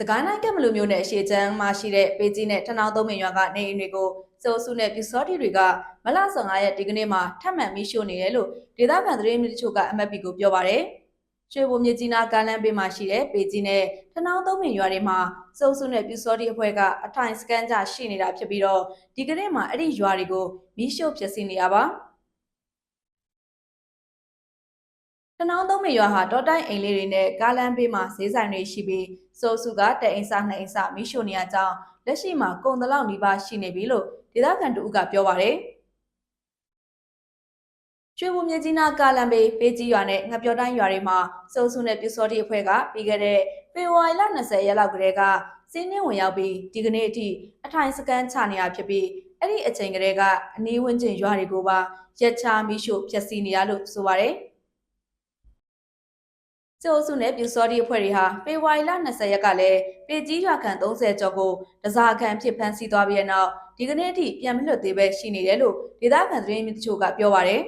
စကိုင်းတိုင်းကမလူမျိုးနဲ့အရှေ့ချမ်းမှာရှိတဲ့ပေကြီးနဲ့ထနောင်းသုံးမင်ရွာကနေအိမ်တွေကိုစိုးစုနဲ့ပြူစောတီတွေကမလ15ရက်ဒီကနေ့မှာထပ်မံမိရှို့နေတယ်လို့ဒေသခံသတင်းမြစ်တချို့ကအမတ်ပီကိုပြောပါရယ်ရွှေဘုံမြကြီးနားကားလမ်းဘေးမှာရှိတဲ့ပေကြီးနဲ့ထနောင်းသုံးမင်ရွာတွေမှာစိုးစုနဲ့ပြူစောတီအဖွဲ့ကအထိုင်စကန်ကြရှိနေတာဖြစ်ပြီးတော့ဒီကနေ့မှာအဲ့ဒီရွာတွေကိုမိရှို့ဖျက်ဆီးနေရပါ တနောင်းသုံးမေရွာဟာတောတိုင်းအိမ်လေးတွေနဲ့ကားလမ်းဘေးမှာဈေးဆိုင်တွေရှိပြီးစိုးစုကတအိမ်စာနှစ်အိမ်စာမိရှို့နေရကြောင်းလက်ရှိမှာကုံတလောက်နီးပါးရှိနေပြီလို့ဒေသခံတို့ကပြောပါရယ်ကျွေးဘူးမြကြီးနားကားလမ်းဘေးပေးကြီးရွာနဲ့ငပြောတိုင်းရွာတွေမှာစိုးစုနဲ့ပြူစောတိအဖွဲ့ကပြီးခဲ့တဲ့ဖေဖော်ဝါရီလ20ရက်လောက်ကတည်းကစီးနှင်းဝင်ရောက်ပြီးဒီကနေ့အထိအထိုင်စကန်ချနေရဖြစ်ပြီးအဲ့ဒီအချိန်ကတည်းကအနီးဝန်းကျင်ရွာတွေကိုပါရက်ချမိရှို့ဖျက်ဆီးနေရလို့ဆိုပါရယ် ကျိုးစုနဲ့ပြူစောတိအဖွဲ့တွေဟာဖေဖော်ဝါရီလ20ရက်ကလည်းပေကြီးရွာခံ30ကျော်ကိုတစားခံဖြစ်ဖမ်းဆီးသွားပြီးတဲ့နောက်ဒီကနေ့အထိပြန်မလွတ်သေးပဲရှိနေတယ်လို့ဒေသခံသတင်းမြစ်တချို့ကပြောပါရယ်